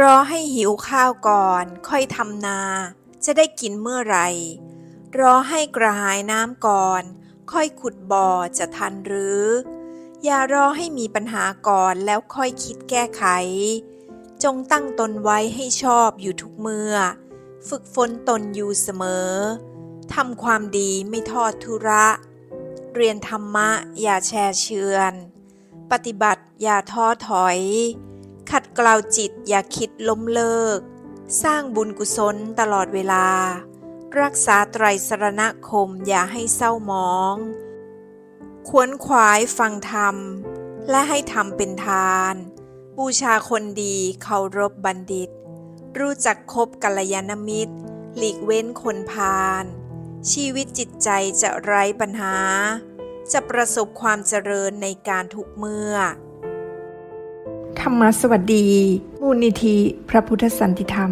รอให้หิวข้าวก่อน ค่อยทำนา จะได้กินเมื่อไหร่รอให้กระหายน้ำก่อน ค่อยขุดบ่อจะทันหรือ อย่ารอให้มีปัญหาก่อนแล้วค่อยคิดแก้ไข จงตั้งตนไว้ให้ชอบอยู่ทุกเมื่อ ฝึกฝนตนอยู่เสมอทำความดีไม่ทอดทุระ เรียนธรรมะอย่าแช่เชือน ปฏิบัติอย่าท้อถอย ขัดเกลาจิตอย่าคิดล้มเลิก สร้างบุญกุศลตลอดเวลา รักษาไตรสรณคมอย่าให้เศร้ามอง ขวนขวายฟังธรรม และให้ทำเป็นทาน บูชาคนดีเคารพบัณฑิต รู้จักคบกัลยาณมิตร หลีกเว้นคนพาลชีวิตจิตใจจะไร้ปัญหา จะประสบความเจริญในการทุกเมื่อ ธรรมสวัสดี มูลนิธิ พระพุทธสันติธรรม